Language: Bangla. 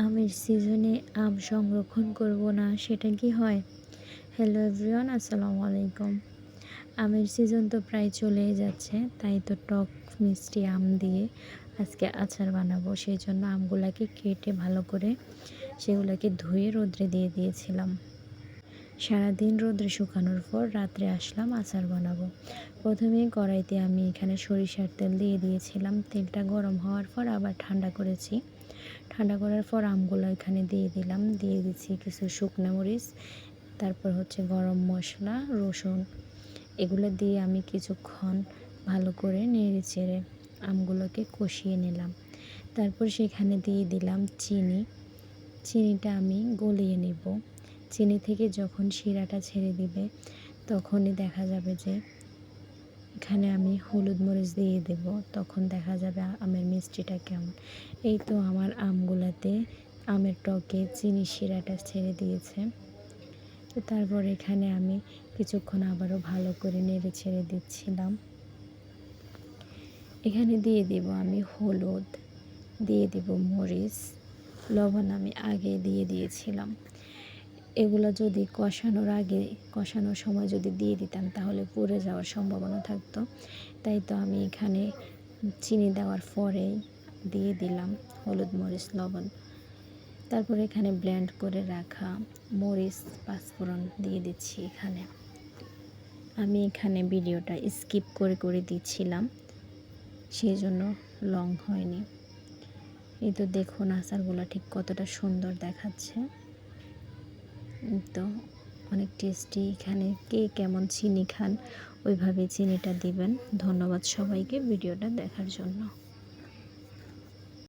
আমের সিজনে আম সংরক্ষণ করব না, সেটা কি হয়? হ্যালো এভরিওয়ান আসসালামু আলাইকুম। আমের সিজন তো প্রায় চলে যাচ্ছে, তাই তো টক, মিষ্টি আম দিয়ে আজকে আচার বানাবো। সেই জন্য আমগুলাকে কেটে ভালো করে সেগুলোকে ধুয়ে রোদ্রে দিয়ে দিয়েছিলাম। সারাদিন রোদ্রে শুকানোর পর রাত্রে আসলাম আচার বানাবো। প্রথমে কড়াইতে আমি এখানে সরিষার তেল দিয়ে দিয়েছিলাম। তেলটা গরম হওয়ার পর আবার ঠান্ডা করেছি। ঠান্ডা করার পর আমগুলো এখানে দিয়ে দিলাম। দিয়ে দিচ্ছি কিছু শুকনো মরিচ, তারপর হচ্ছে গরম মশলা, রসুন। এগুলো দিয়ে আমি কিছুক্ষণ ভালো করে নেড়ে চেড়ে আমগুলোকে কষিয়ে নিলাম। তারপর সেখানে দিয়ে দিলাম চিনি। চিনিটা আমি গলিয়ে নেব। চিনি থেকে যখন শিরাটা ছেড়ে দিবে, তখনই দেখা যাবে যে এখানে আমি হলুদ মরিচ দিয়ে দেব। তখন দেখা যাবে আমের মিষ্টিটা কেমন। এই তো আমার আমগুলাতে আমের টকে চিনি শিরাটা ছেড়ে দিয়েছে। তো তারপর এখানে আমি কিছুক্ষণ আবারও ভালো করে নেড়ে ছেড়ে দিচ্ছিলাম। এখানে দিয়ে দেব আমি হলুদ, দিয়ে দেব মরিচ। লবণ আমি আগে দিয়ে দিয়েছিলাম। এগুলো যদি কষানোর আগে, কষানোর সময় যদি দিয়ে দিতাম, তাহলে পুড়ে যাওয়ার সম্ভাবনা থাকতো। তাই তো আমি এখানে চিনি দেওয়ার পরেই দিয়ে দিলাম হলুদ মরিচ, লবণ। তারপর এখানে ব্লেন্ড করে রাখা মরিচ, পাঁচফোড়ন দিয়ে দিচ্ছি এখানে। আমি এখানে ভিডিওটা স্কিপ করে করে দিচ্ছিলাম, সেই জন্য লং হয়নি। এই তো দেখুন, আচারগুলো ঠিক কতটা সুন্দর দেখাচ্ছে। তো অনেক টেস্টি এখানে কে কেমন চিনি খান, ওইভাবে চিনিটা দিবেন। ধন্যবাদ সবাইকে ভিডিওটা দেখার জন্য।